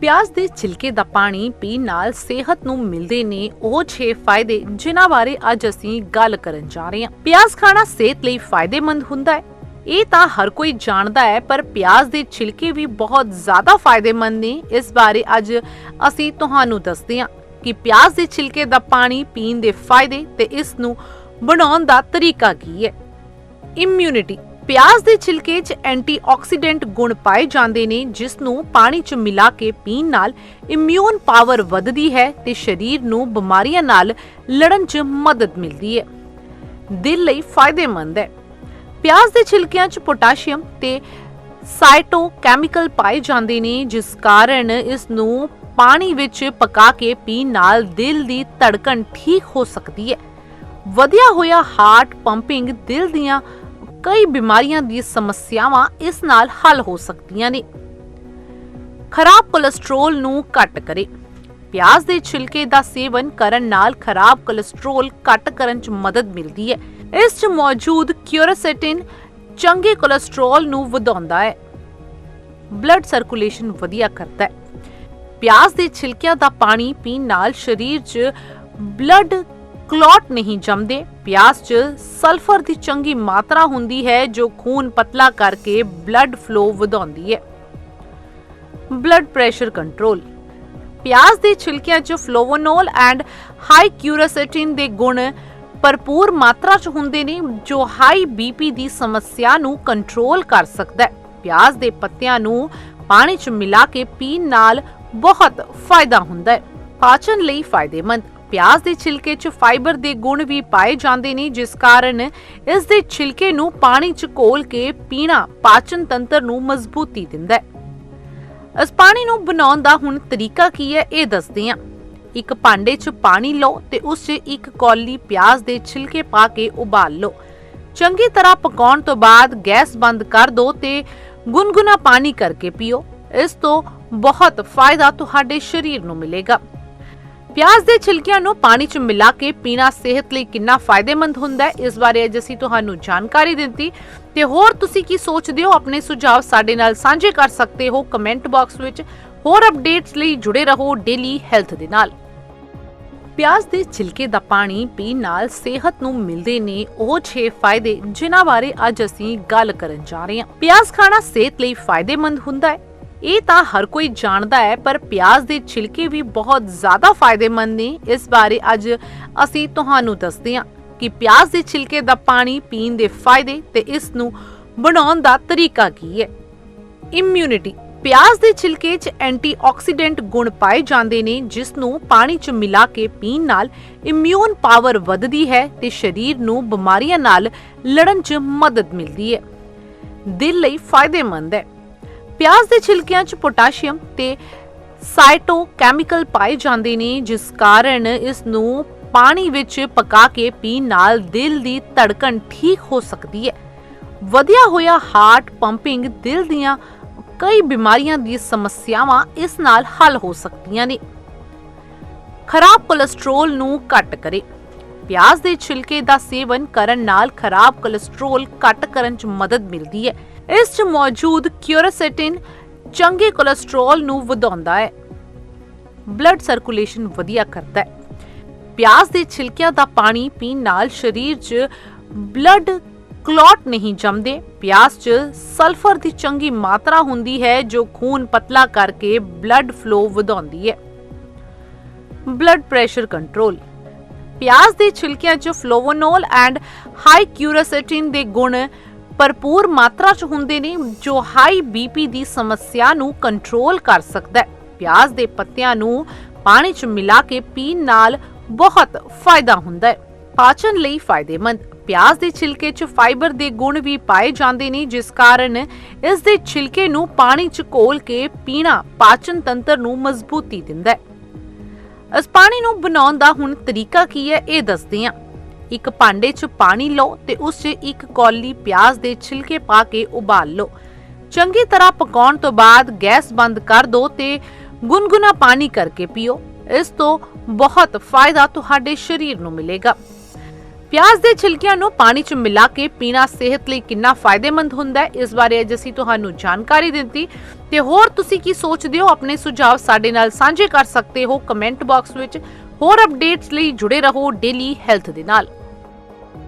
ਪਿਆਜ਼ ਦੇ ਛਿਲਕੇ ਦਾ ਪਾਣੀ ਪੀਣ ਨਾਲ ਸਿਹਤ ਨੂੰ ਮਿਲਦੇ ਨੇ ਉਹ 6 ਫਾਇਦੇ ਜਿਨ੍ਹਾਂ ਬਾਰੇ ਅੱਜ ਅਸੀਂ ਗੱਲ ਕਰਨ ਜਾ ਰਹੇ ਹਾਂ। ਪਿਆਜ਼ ਖਾਣਾ ਸਿਹਤ ਲਈ ਫਾਇਦੇਮੰਦ ਹੁੰਦਾ ਹੈ। ਇਹ ਤਾਂ ਹਰ ਕੋਈ ਜਾਣਦਾ ਹੈ, ਪਰ ਪਿਆਜ਼ ਦੇ ਛਿਲਕੇ ਵੀ ਬਹੁਤ ਜ਼ਿਆਦਾ ਫਾਇਦੇਮੰਦ ਨੇ। ਇਸ ਬਾਰੇ ਅੱਜ ਅਸੀਂ ਤੁਹਾਨੂੰ ਦੱਸਦੇ ਹਾਂ ਕਿ ਪਿਆਜ਼ ਦੇ ਛਿਲਕੇ ਦਾ ਪਾਣੀ ਪੀਣ ਦੇ ਫਾਇਦੇ ਤੇ ਇਸ ਨੂੰ ਬਣਾਉਣ ਦਾ ਤਰੀਕਾ ਕੀ ਹੈ। ਇਮਿਊਨਿਟੀ ਪਿਆਜ਼ ਦੇ ਛਿਲਕੇ 'ਚ ਐਂਟੀਆਕਸੀਡੈਂਟ ਗੁਣ ਪਾਏ ਜਾਂਦੇ ਨੇ, ਜਿਸ ਨੂੰ ਪਾਣੀ 'ਚ ਮਿਲਾ ਕੇ ਪੀਣ ਨਾਲ ਇਮਿਊਨ ਪਾਵਰ ਵੱਧਦੀ ਹੈ ਤੇ ਸਰੀਰ ਨੂੰ ਬਿਮਾਰੀਆਂ ਨਾਲ ਲੜਨ 'ਚ ਮਦਦ ਮਿਲਦੀ ਹੈ। ਦਿਲ ਲਈ ਫਾਇਦੇਮੰਦ ਹੈ। ਪਿਆਜ਼ ਦੇ ਛਿਲਕਿਆਂ 'ਚ ਪੋਟਾਸ਼ੀਅਮ ਤੇ ਸਾਈਟੋਕੈਮੀਕਲ ਪਾਏ ਜਾਂਦੇ ਨੇ, ਜਿਸ ਕਾਰਨ ਇਸ ਨੂੰ ਪਾਣੀ ਵਿੱਚ ਪਕਾ ਕੇ ਪੀਣ ਨਾਲ ਦਿਲ ਦੀ ਧੜਕਣ ਠੀਕ ਹੋ ਸਕਦੀ ਹੈ। ਵਧਿਆ ਹੋਇਆ ਹਾਰਟ ਪੰਪਿੰਗ ਦਿਲ ਦੀਆਂ ਕਈ ਬਿਮਾਰੀਆਂ ਦੀ ਸਮੱਸਿਆਵਾਂ ਇਸ ਨਾਲ ਹੱਲ ਹੋ ਸਕਦੀਆਂ ਨੇ। ਖਰਾਬ ਕੋਲੇਸਟ੍ਰੋਲ ਨੂੰ ਘੱਟ ਕਰੇ। ਪਿਆਜ਼ ਦੇ ਛਿਲਕੇ ਦਾ ਸੇਵਨ ਕਰਨ ਨਾਲ ਖਰਾਬ ਕੋਲੇਸਟ੍ਰੋਲ ਘੱਟ ਕਰਨ 'ਚ ਮਦਦ ਮਿਲਦੀ ਹੈ। ਇਸ 'ਚ ਮੌਜੂਦ ਕਿਊਰਸੈਟਿਨ ਚੰਗੇ ਕੋਲੇਸਟ੍ਰੋਲ ਨੂੰ ਵਧਾਉਂਦਾ ਹੈ। ਬਲੱਡ ਸਰਕੂਲੇਸ਼ਨ ਵਧੀਆ ਕਰਦਾ ਹੈ। ਪਿਆਜ਼ ਦੇ ਛਿਲਕਿਆਂ ਦਾ ਪਾਣੀ ਪੀਣ ਨਾਲ ਸਰੀਰ 'ਚ ਬਲੱਡ ਕਲੌਟ ਨਹੀਂ ਜੰਮਦੇ। ਪਿਆਜ਼ 'ਚ ਸਲਫਰ ਦੀ ਚੰਗੀ ਮਾਤਰਾ ਹੁੰਦੀ ਹੈ, ਜੋ ਖੂਨ ਪਤਲਾ ਕਰਕੇ ਬਲੱਡ ਫਲੋ ਵਧਾਉਂਦੀ ਹੈ। Blood pressure control. ਪਿਆਜ਼ ਦੇ ਛਿਲਕਿਆਂ 'ਚ ਫਲੋਵੋਨੋਲ ਐਂਡ ਹਾਈ ਕਿਊਰਸੈਟਿਨ ਦੇ ਗੁਣ ਭਰਪੂਰ ਮਾਤਰਾ 'ਚ ਹੁੰਦੇ ਨੇ, ਜੋ ਹਾਈ ਬੀਪੀ ਦੀ ਸਮੱਸਿਆ ਨੂੰ ਕੰਟਰੋਲ ਕਰ ਸਕਦਾ ਹੈ। ਪਿਆਜ਼ ਦੇ ਪੱਤਿਆਂ ਨੂੰ ਪਾਣੀ 'ਚ ਮਿਲਾ ਕੇ ਪੀਣ ਨਾਲ ਬਹੁਤ ਫਾਇਦਾ ਹੁੰਦਾ ਹੈ। ਪਾਚਨ ਲਈ ਫਾਇਦੇਮੰਦ। ਪਿਆਜ਼ ਦੇ ਛਿਲਕੇ 'ਚ ਫਾਈਬਰ ਦੇ ਗੁਣ ਵੀ ਪਾਏ ਜਾਂਦੇ ਨੇ, ਜਿਸ ਕਾਰਨ ਇਸ ਦੇ ਛਿਲਕੇ ਨੂੰ ਪਾਣੀ 'ਚ ਘੋਲ ਕੇ ਪੀਣਾ ਪਾਚਨ ਤੰਤਰ ਨੂੰ ਮਜ਼ਬੂਤੀ ਦਿੰਦਾ ਹੈ। ਇਸ ਪਾਣੀ ਨੂੰ ਬਣਾਉਣ ਦਾ ਹੁਣ ਤਰੀਕਾ ਕੀ ਹੈ, ਇਹ ਦੱਸਦੇ ਹਾਂ। ਇੱਕ ਭਾਂਡੇ 'ਚ ਪਾਣੀ ਲਓ ਤੇ ਉਸ 'ਚ ਇੱਕ ਕੌਲੀ ਪਿਆਜ਼ ਦੇ ਛਿਲਕੇ ਪਾ ਕੇ ਉਬਾਲ ਲਓ। ਚੰਗੀ ਤਰ੍ਹਾਂ ਪਕਾਉਣ ਤੋਂ ਬਾਅਦ ਗੈਸ ਬੰਦ ਕਰ ਦਿਓ ਤੇ ਗੁਨਗੁਨਾ ਪਾਣੀ ਕਰਕੇ ਪੀਓ। ਇਸ ਤੋਂ ਬਹੁਤ ਫਾਇਦਾ ਤੁਹਾਡੇ ਸਰੀਰ ਨੂੰ ਮਿਲੇਗਾ। ਪਿਆਜ਼ ਦੇ ਛਿਲਕਿਆਂ ਨੂੰ ਪਾਣੀ 'ਚ ਮਿਲਾ ਕੇ ਪੀਣਾ ਸਿਹਤ ਲਈ ਕਿੰਨਾ ਫਾਇਦੇਮੰਦ ਹੁੰਦਾ ਹੈ, ਇਸ ਬਾਰੇ ਅੱਜ ਅਸੀਂ ਤੁਹਾਨੂੰ ਜਾਣਕਾਰੀ ਦਿੱਤੀ ਤੇ ਹੋਰ ਤੁਸੀਂ ਕੀ ਸੋਚਦੇ ਹੋ? ਆਪਣੇ ਸੁਝਾਅ ਸਾਡੇ ਨਾਲ ਸਾਂਝੇ ਕਰ ਸਕਦੇ ਹੋ ਕਮੈਂਟ ਬਾਕਸ ਵਿੱਚ। ਹੋਰ ਅਪਡੇਟਸ ਲਈ ਜੁੜੇ ਰਹੋ ਡੇਲੀ ਹੈਲਥ ਦੇ ਨਾਲ। ਪਿਆਜ਼ ਦੇ ਛਿਲਕੇ ਦਾ ਪਾਣੀ ਪੀਣ ਨਾਲ ਸਿਹਤ ਨੂੰ ਮਿਲਦੇ ਨੇ ਉਹ 6 ਫਾਇਦੇ, ਜਿਨ੍ਹਾਂ ਬਾਰੇ ਅੱਜ ਅਸੀਂ ਗੱਲ ਕਰਨ ਜਾ ਰਹੇ ਹਾਂ। ਪਿਆਜ਼ ਖਾਣਾ ਸਿਹਤ ਲਈ ਫਾਇਦੇਮੰਦ ਹੁੰਦਾ ਹੈ। ਇਹ ਤਾਂ ਹਰ ਕੋਈ ਜਾਣਦਾ ਹੈ, ਪਰ ਪਿਆਜ਼ ਦੇ ਛਿਲਕੇ ਵੀ ਬਹੁਤ ਜ਼ਿਆਦਾ ਫਾਇਦੇਮੰਦ ਨੇ। ਇਸ ਬਾਰੇ ਅੱਜ ਅਸੀਂ ਤੁਹਾਨੂੰ ਦੱਸਦੇ ਹਾਂ ਕਿ ਪਿਆਜ਼ ਦੇ ਛਿਲਕੇ ਦਾ ਪਾਣੀ ਪੀਣ ਦੇ ਫਾਇਦੇ ਤੇ ਇਸ ਨੂੰ ਬਣਾਉਣ ਦਾ ਤਰੀਕਾ ਕੀ ਹੈ। ਇਮਿਊਨਿਟੀ ਪਿਆਜ਼ ਦੇ ਛਿਲਕੇ 'ਚ ਐਂਟੀਆਕਸੀਡੈਂਟ ਗੁਣ ਪਾਏ ਜਾਂਦੇ ਨੇ, ਜਿਸ ਨੂੰ ਪਾਣੀ 'ਚ ਮਿਲਾ ਕੇ ਪੀਣ ਨਾਲ ਇਮਿਊਨ ਪਾਵਰ ਵੱਧਦੀ ਹੈ ਤੇ ਸਰੀਰ ਨੂੰ ਬਿਮਾਰੀਆਂ ਨਾਲ ਲੜਨ 'ਚ ਮਦਦ ਮਿਲਦੀ ਹੈ। ਦਿਲ ਲਈ ਫਾਇਦੇਮੰਦ ਹੈ। ਪਿਆਜ਼ ਦੇ ਛਿਲਕਿਆਂ 'ਚ ਪੋਟਾਸ਼ੀਅਮ ਤੇ ਸਾਈਟੋਕੈਮੀਕਲ ਪਾਏ ਜਾਂਦੇ ਨੇ, ਜਿਸ ਕਾਰਨ ਇਸ ਨੂੰ ਪਾਣੀ ਵਿੱਚ ਪਕਾ ਕੇ ਪੀਣ ਨਾਲ ਦਿਲ ਦੀ ਧੜਕਣ ਠੀਕ ਹੋ ਸਕਦੀ ਹੈ। ਵਧਿਆ ਹੋਇਆ ਹਾਰਟ ਪੰਪਿੰਗ ਦਿਲ ਦੀਆਂ ਕਈ ਬਿਮਾਰੀਆਂ ਦੀ ਸਮੱਸਿਆਵਾਂ ਇਸ ਨਾਲ ਹੱਲ ਹੋ ਸਕਦੀਆਂ ਨੇ। ਖਰਾਬ ਕੋਲੇਸਟ੍ਰੋਲ ਨੂੰ ਘੱਟ ਕਰੇ। ਪਿਆਜ਼ ਦੇ ਛਿਲਕੇ ਦਾ ਸੇਵਨ ਕਰਨ ਨਾਲ ਖਰਾਬ ਕੋਲੇਸਟ੍ਰੋਲ ਘੱਟ ਕਰਨ 'ਚ ਮਦਦ ਮਿਲਦੀ ਹੈ। ਇਸ 'ਚ ਮੌਜੂਦ ਕਿਊਰਸੈਟਿਨ ਚੰਗੇ ਕੋਲੇਸਟ੍ਰੋਲ ਨੂੰ ਵਧਾਉਂਦਾ ਹੈ। ਬਲੱਡ ਸਰਕੂਲੇਸ਼ਨ ਵਧੀਆ ਕਰਦਾ ਹੈ। ਪਿਆਜ਼ ਦੇ ਛਿਲਕਿਆਂ ਦਾ ਪਾਣੀ ਪੀਣ ਨਾਲ ਸਰੀਰ 'ਚ ਬਲੱਡ ਕਲੌਟ ਨਹੀਂ ਜੰਮਦੇ। ਪਿਆਜ਼ 'ਚ ਸਲਫਰ ਦੀ ਚੰਗੀ ਮਾਤਰਾ ਹੁੰਦੀ ਹੈ, ਜੋ ਖੂਨ ਪਤਲਾ ਕਰਕੇ ਬਲੱਡ ਫਲੋ ਵਧਾਉਂਦੀ ਹੈ। Blood pressure control. ਪਿਆਜ਼ ਦੇ ਛਿਲਕਿਆਂ 'ਚ ਫਲੋਵੋਨੋਲ ਐਂਡ ਹਾਈ ਕਿਊਰਸੈਟਿਨ ਦੇ ਗੁਣ ਭਰਪੂਰ ਮਾਤਰਾ 'ਚ ਹੁੰਦੇ ਨੇ, ਜੋ ਹਾਈ ਬੀਪੀ ਦੀ ਸਮੱਸਿਆ ਨੂੰ ਕੰਟਰੋਲ ਕਰ ਸਕਦਾ ਹੈ। ਪਿਆਜ਼ ਦੇ ਪੱਤਿਆਂ ਨੂੰ ਪਾਣੀ 'ਚ ਮਿਲਾ ਕੇ ਪੀਣ ਨਾਲ ਬਹੁਤ ਫਾਇਦਾ ਹੁੰਦਾ ਹੈ। ਪਾਚਨ ਲਈ ਫਾਇਦੇਮੰਦ। ਪਿਆਜ਼ ਦੇ ਛਿਲਕੇ 'ਚ ਫਾਈਬਰ ਦੇ ਗੁਣ ਵੀ ਪਾਏ ਜਾਂਦੇ ਨੇ, ਜਿਸ ਕਾਰਨ ਇਸ ਦੇ ਛਿਲਕੇ ਨੂੰ ਪਾਣੀ 'ਚ ਘੋਲ ਕੇ ਪੀਣਾ ਪਾਚਨ ਤੰਤਰ ਨੂੰ ਮਜ਼ਬੂਤੀ ਦਿੰਦਾ ਹੈ। ਇਸ ਪਾਣੀ ਨੂੰ ਬਣਾਉਣ ਦਾ ਹੁਣ ਤਰੀਕਾ ਕੀ ਹੈ, ਇਹ ਦੱਸਦੇ ਹਾਂ। ਇੱਕ ਭਾਂਡੇ 'ਚ ਪਾਣੀ ਲਓ ਤੇ ਉਸ 'ਚ ਇੱਕ ਕੌਲੀ ਪਿਆਜ਼ ਦੇ ਛਿਲਕੇ ਪਾ ਕੇ ਉਬਾਲ ਲਓ। ਚੰਗੀ ਤਰ੍ਹਾਂ ਪਕਾਉਣ ਤੋਂ ਬਾਅਦ ਗੈਸ ਬੰਦ ਕਰ ਦਿਓ ਤੇ ਗੁਨਗੁਨਾ ਪਾਣੀ ਕਰਕੇ ਪੀਓ। ਇਸ ਤੋਂ ਬਹੁਤ ਫਾਇਦਾ ਤੁਹਾਡੇ ਸਰੀਰ ਨੂੰ ਮਿਲੇਗਾ। ਪਿਆਜ਼ ਦੇ ਛਿਲਕਿਆਂ ਨੂੰ ਪਾਣੀ 'ਚ ਮਿਲਾ ਕੇ ਪੀਣਾ ਸਿਹਤ ਲਈ ਕਿੰਨਾ ਫਾਇਦੇਮੰਦ ਹੁੰਦਾ ਹੈ, ਇਸ ਬਾਰੇ ਅੱਜ ਅਸੀਂ ਤੁਹਾਨੂੰ ਜਾਣਕਾਰੀ ਦਿੱਤੀ ਤੇ ਹੋਰ ਤੁਸੀਂ ਕੀ ਸੋਚਦੇ ਹੋ? ਆਪਣੇ ਸੁਝਾਅ ਸਾਡੇ ਨਾਲ ਸਾਂਝੇ ਕਰ ਸਕਦੇ ਹੋ ਕਮੈਂਟ ਬਾਕਸ ਵਿੱਚ। ਹੋਰ ਅਪਡੇਟਸ ਲਈ ਜੁੜੇ ਰਹੋ ਡੇਲੀ ਹੈਲਥ ਦੇ ਨਾਲ।